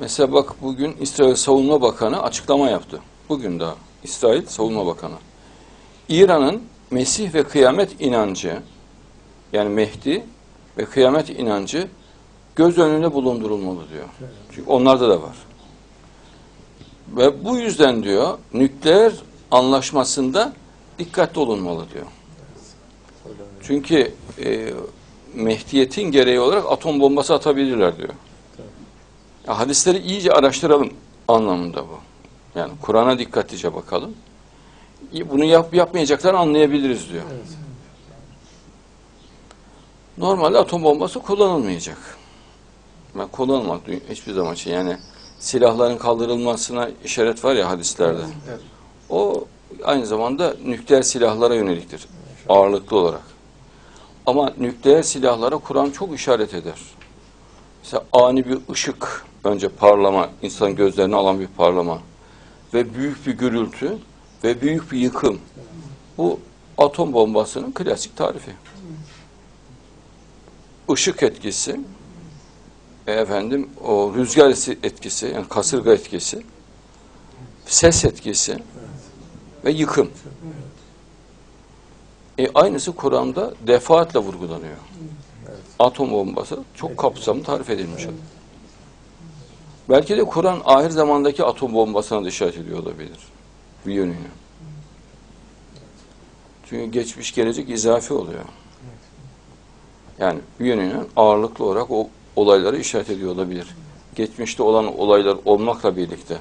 Mesela bak bugün İsrail Savunma Bakanı açıklama yaptı. Bugün daha İsrail Savunma Bakanı. İran'ın Mesih ve kıyamet inancı yani Mehdi ve kıyamet inancı göz önüne bulundurulmalı diyor. Çünkü onlarda da var. Ve bu yüzden diyor nükleer anlaşmasında dikkatli olunmalı diyor. Çünkü e, Mehdiyetin gereği olarak atom bombası atabilirler diyor. Ya, hadisleri iyice araştıralım anlamında bu. Yani Kur'an'a dikkatlice bakalım. Bunu yap yapmayacaklarını anlayabiliriz diyor. Evet. Normalde atom bombası kullanılmayacak. Ben kullanılmak hiçbir zaman şey yani silahların kaldırılmasına işaret var ya hadislerde. Evet. O aynı zamanda nükleer silahlara yöneliktir ağırlıklı olarak. Ama nükleer silahlara Kur'an çok işaret eder. Mesela ani bir ışık, önce parlama, insan gözlerini alan bir parlama ve büyük bir gürültü ve büyük bir yıkım. Bu atom bombasının klasik tarifi. Işık etkisi, e, efendim o rüzgar etkisi, yani kasırga etkisi, ses etkisi ve yıkım. E, aynısı Kur'an'da defaatle vurgulanıyor. Atom bombası çok kapsamlı tarif edilmiş. Belki de Kur'an ahir zamandaki atom bombasına da işaret ediyor olabilir. Bir yönüyle. Çünkü geçmiş gelecek izafi oluyor. Yani bir yönüyle ağırlıklı olarak o olayları işaret ediyor olabilir. Geçmişte olan olaylar olmakla birlikte